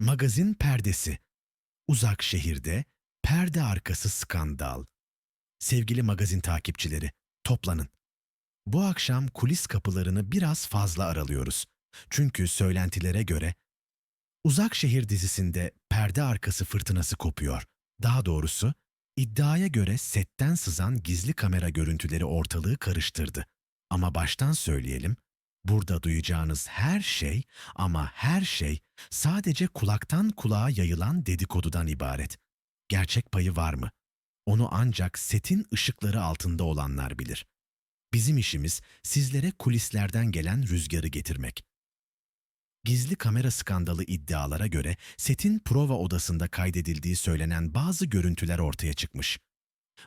Magazin perdesi. Uzak şehirde perde arkası skandal. Sevgili magazin takipçileri, toplanın. Bu akşam kulis kapılarını biraz fazla aralıyoruz. Çünkü söylentilere göre Uzak Şehir dizisinde perde arkası fırtınası kopuyor. Daha doğrusu iddiaya göre setten sızan gizli kamera görüntüleri ortalığı karıştırdı. Ama baştan söyleyelim, burada duyacağınız her şey ama her şey sadece kulaktan kulağa yayılan dedikodudan ibaret. Gerçek payı var mı? Onu ancak setin ışıkları altında olanlar bilir. Bizim işimiz sizlere kulislerden gelen rüzgarı getirmek. Gizli kamera skandalı iddialara göre setin prova odasında kaydedildiği söylenen bazı görüntüler ortaya çıkmış.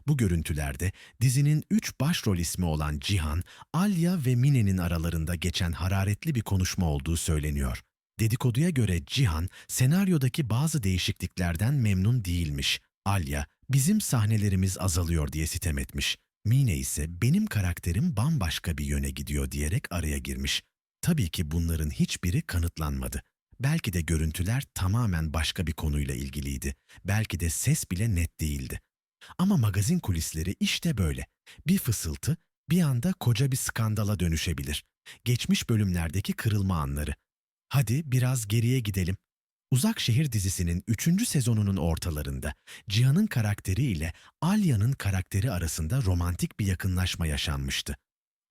Bu görüntülerde dizinin üç başrol ismi olan Cihan, Alya ve Mine'nin aralarında geçen hararetli bir konuşma olduğu söyleniyor. Dedikoduya göre Cihan, senaryodaki bazı değişikliklerden memnun değilmiş. Alya, bizim sahnelerimiz azalıyor diye sitem etmiş. Mine ise benim karakterim bambaşka bir yöne gidiyor diyerek araya girmiş. Tabii ki bunların hiçbiri kanıtlanmadı. Belki de görüntüler tamamen başka bir konuyla ilgiliydi. Belki de ses bile net değildi. Ama magazin kulisleri işte böyle. Bir fısıltı bir anda koca bir skandala dönüşebilir. Geçmiş bölümlerdeki kırılma anları. Hadi biraz geriye gidelim. Uzak Şehir dizisinin 3. sezonunun ortalarında Cihan'ın karakteri ile Alya'nın karakteri arasında romantik bir yakınlaşma yaşanmıştı.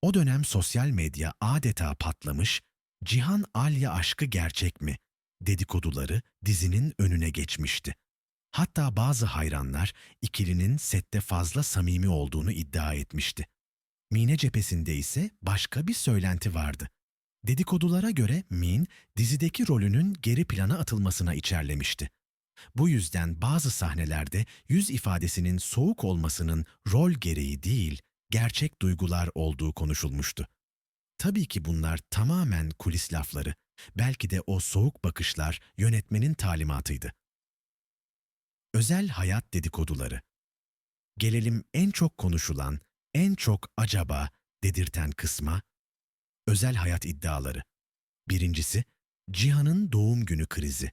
O dönem sosyal medya adeta patlamış, Cihan Alya aşkı gerçek mi? dedikoduları dizinin önüne geçmişti. Hatta bazı hayranlar ikilinin sette fazla samimi olduğunu iddia etmişti. Mine cephesinde ise başka bir söylenti vardı. Dedikodulara göre Min, dizideki rolünün geri plana atılmasına içerlemişti. Bu yüzden bazı sahnelerde yüz ifadesinin soğuk olmasının rol gereği değil, gerçek duygular olduğu konuşulmuştu. Tabii ki bunlar tamamen kulis lafları. Belki de o soğuk bakışlar yönetmenin talimatıydı. Özel hayat dedikoduları. Gelelim en çok konuşulan, en çok acaba dedirten kısma. Özel hayat iddiaları. Birincisi, Cihan'ın doğum günü krizi.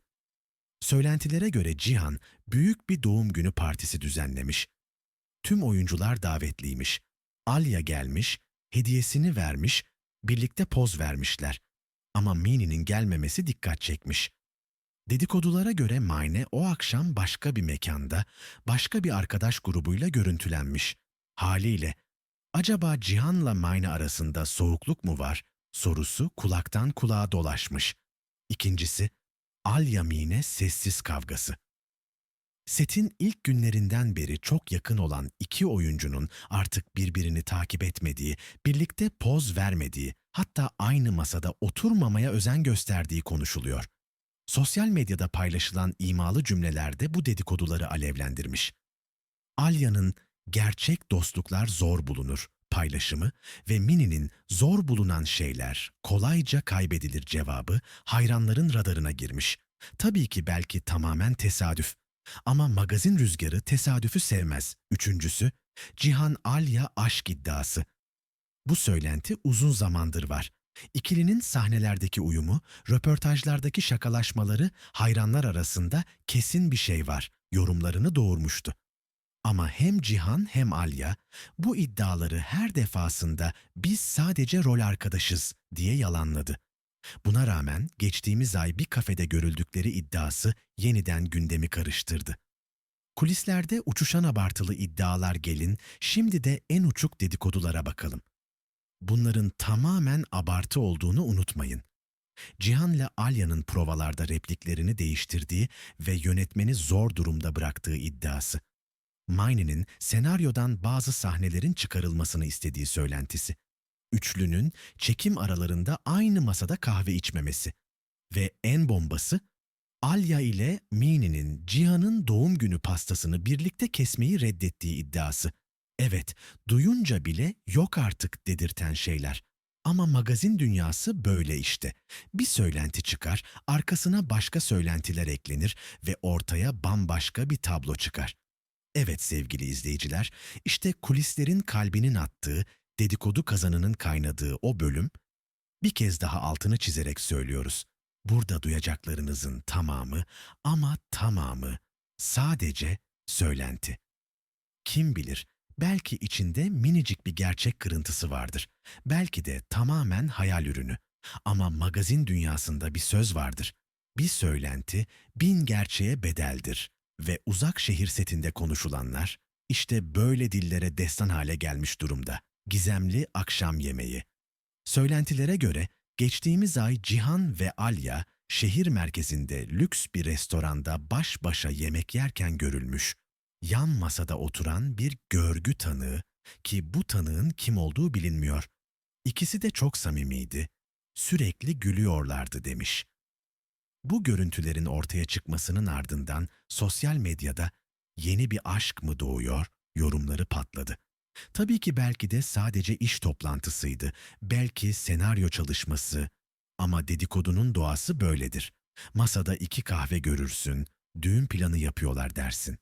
Söylentilere göre Cihan büyük bir doğum günü partisi düzenlemiş. Tüm oyuncular davetliymiş. Alya gelmiş, hediyesini vermiş, birlikte poz vermişler. Ama Mini'nin gelmemesi dikkat çekmiş. Dedikodulara göre Mayne o akşam başka bir mekanda, başka bir arkadaş grubuyla görüntülenmiş. Haliyle, acaba Cihan'la Mayne arasında soğukluk mu var sorusu kulaktan kulağa dolaşmış. İkincisi, Alya Mine sessiz kavgası. Setin ilk günlerinden beri çok yakın olan iki oyuncunun artık birbirini takip etmediği, birlikte poz vermediği, hatta aynı masada oturmamaya özen gösterdiği konuşuluyor. Sosyal medyada paylaşılan imalı cümlelerde bu dedikoduları alevlendirmiş. Alya'nın gerçek dostluklar zor bulunur paylaşımı ve Mini'nin zor bulunan şeyler kolayca kaybedilir cevabı hayranların radarına girmiş. Tabii ki belki tamamen tesadüf. Ama magazin rüzgarı tesadüfü sevmez. Üçüncüsü, Cihan Alya aşk iddiası. Bu söylenti uzun zamandır var. İkilinin sahnelerdeki uyumu, röportajlardaki şakalaşmaları hayranlar arasında kesin bir şey var yorumlarını doğurmuştu. Ama hem Cihan hem Alya bu iddiaları her defasında biz sadece rol arkadaşız diye yalanladı. Buna rağmen geçtiğimiz ay bir kafede görüldükleri iddiası yeniden gündemi karıştırdı. Kulislerde uçuşan abartılı iddialar gelin, şimdi de en uçuk dedikodulara bakalım. Bunların tamamen abartı olduğunu unutmayın. Cihan'la Alya'nın provalarda repliklerini değiştirdiği ve yönetmeni zor durumda bıraktığı iddiası. Mayne'nin senaryodan bazı sahnelerin çıkarılmasını istediği söylentisi. Üçlünün çekim aralarında aynı masada kahve içmemesi. Ve en bombası, Alya ile Mini'nin Cihan'ın doğum günü pastasını birlikte kesmeyi reddettiği iddiası. Evet, duyunca bile yok artık dedirten şeyler. Ama magazin dünyası böyle işte. Bir söylenti çıkar, arkasına başka söylentiler eklenir ve ortaya bambaşka bir tablo çıkar. Evet sevgili izleyiciler, işte kulislerin kalbinin attığı, dedikodu kazanının kaynadığı o bölüm, bir kez daha altını çizerek söylüyoruz. Burada duyacaklarınızın tamamı ama tamamı sadece söylenti. Kim bilir, belki içinde minicik bir gerçek kırıntısı vardır. Belki de tamamen hayal ürünü. Ama magazin dünyasında bir söz vardır. Bir söylenti bin gerçeğe bedeldir. Ve uzak şehir setinde konuşulanlar işte böyle dillere destan hale gelmiş durumda. Gizemli akşam yemeği. Söylentilere göre geçtiğimiz ay Cihan ve Alya şehir merkezinde lüks bir restoranda baş başa yemek yerken görülmüş. Yan masada oturan bir görgü tanığı ki bu tanığın kim olduğu bilinmiyor. İkisi de çok samimiydi. Sürekli gülüyorlardı demiş. Bu görüntülerin ortaya çıkmasının ardından sosyal medyada yeni bir aşk mı doğuyor yorumları patladı. Tabii ki belki de sadece iş toplantısıydı, belki senaryo çalışması ama dedikodunun doğası böyledir. Masada iki kahve görürsün, düğün planı yapıyorlar dersin.